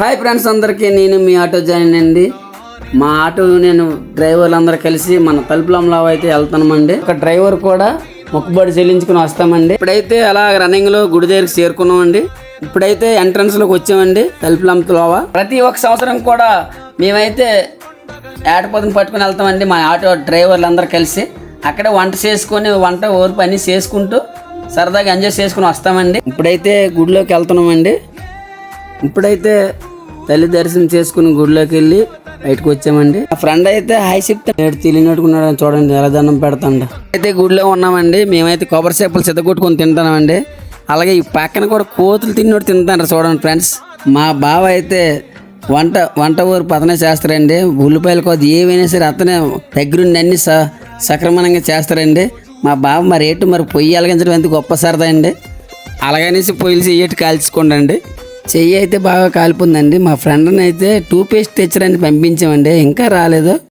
Hi friends అందరికీ నేను మీ auto join అండి. మా ఆటో నేను డ్రైవర్లు అందరూ కలిసి మన తలుపులంలో అయితే వెళ్తున్నామండి. ఒక డ్రైవర్ కూడా మొక్కుబడి చెల్లించుకుని వస్తామండి. ఇప్పుడైతే అలా రన్నింగ్లో గుడి దగ్గరికి చేరుకున్నామండి. ఇప్పుడైతే ఎంట్రన్స్లోకి వచ్చామండి తలుపులంతలోవా ప్రతి ఒక్క సంవత్సరం కూడా మేమైతే ఏటపోతను పట్టుకుని వెళ్తామండి మా ఆటో డ్రైవర్లు అందరూ కలిసి. అక్కడ వంట చేసుకొని వంట ఓరు పని చేసుకుంటూ సరదాగా ఎంజాయ్ చేసుకుని వస్తామండి. ఇప్పుడైతే గుడిలోకి వెళ్తున్నామండి. ఇప్పుడైతే తల్లి దర్శనం చేసుకుని గుడిలోకి వెళ్ళి బయటకు వచ్చామండి. ఆ ఫ్రెండ్ అయితే హై చెప్తే నేడు తెలియనట్టుకున్నాడు చూడండి ఎలా దండం పెడతాడు. అయితే గుడిలో ఉన్నామండి మేమైతే కొబ్బరి చేపలు సిద్ధగొట్టుకొని తింటామండి అలాగే ఈ పక్కన కూడా కోతులు తిన్నట్టు తింటారు చూడండి ఫ్రెండ్స్ మా బావ అయితే వంట వంట ఊరు పతనే చేస్తారండి. ఉల్లిపాయలు కొద్ది ఏవైనా సరే అతనే దగ్గరుండి అన్ని స సక్రమణంగా చేస్తారండి. మా బావ మరి ఏటు మరి పొయ్యి అలగించడం ఎంత గొప్ప సరదా అండి. అలాగనేసి పొయ్యిలు చెయ్యటి కాల్చుకోండి చెయ్యి అయితే బాగా కాలిపోయిందండి మా ఫ్రెండ్ని అయితే టూ పేస్ట్ తెచ్చడానికి పంపించామండి. ఇంకా రాలేదు.